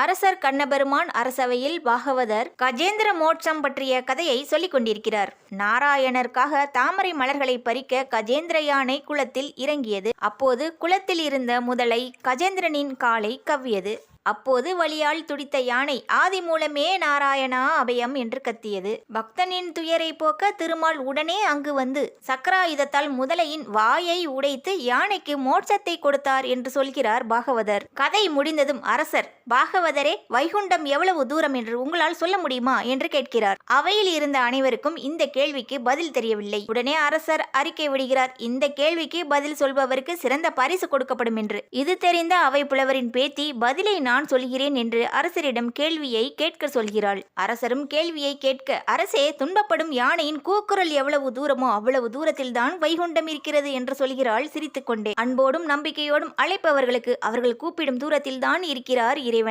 அரசர் கண்ணபெருமான் அரசவையில் பாகவதர் கஜேந்திர மோட்சம் பற்றிய கதையை சொல்லிக் கொண்டிருக்கிறார். நாராயணருக்காக தாமரை மலர்களை பறிக்க கஜேந்திர யானை குளத்தில் இறங்கியது. அப்போது குளத்தில் இருந்த முதலை கஜேந்திரனின் காலை கவ்வியது. அப்போது வழியால் துடித்த யானை ஆதி மூலமே நாராயணா அபயம் என்று கத்தியது. பக்தனின் துயரை போக்க திருமால் உடனே அங்கு வந்து சக்கராயுதத்தால் முதலையின் வாயை உடைத்து யானைக்கு மோட்சத்தை கொடுத்தார் என்று சொல்கிறார் பாகவதர். கதை முடிந்ததும் அரசர் பாகவதரே வைகுண்டம் எவ்வளவு தூரம் என்று உங்களால் சொல்ல முடியுமா? என்று கேட்கிறார். அவையில் இருந்த அனைவருக்கும் இந்த கேள்விக்கு பதில் தெரியவில்லை. உடனே அரசர் அறிக்கை விடுகிறார் இந்த கேள்விக்கு பதில் சொல்பவருக்கு சிறந்த பரிசு கொடுக்கப்படும் என்று. இது தெரிந்த அவை புலவரின் பேத்தி பதிலை நான் நான் சொல்கிறேன் என்று அரசரிடம் கேள்வியை கேட்க சொல்கிறாள். அரசரும் கேள்வியை கேட்க அரசே துன்பப்படும் யானையின் கூக்குரல் எவ்வளவு தூரமோ அவ்வளவு தூரத்தில் தான் வைகுண்டம் இருக்கிறது என்று சொல்கிறாள் சிரித்துக்கொண்டே. அன்போடும் நம்பிக்கையோடும் அழைப்பவர்களுக்கு அவர்கள் கூப்பிடும் தூரத்தில் தான் இருக்கிறார் இறைவன்.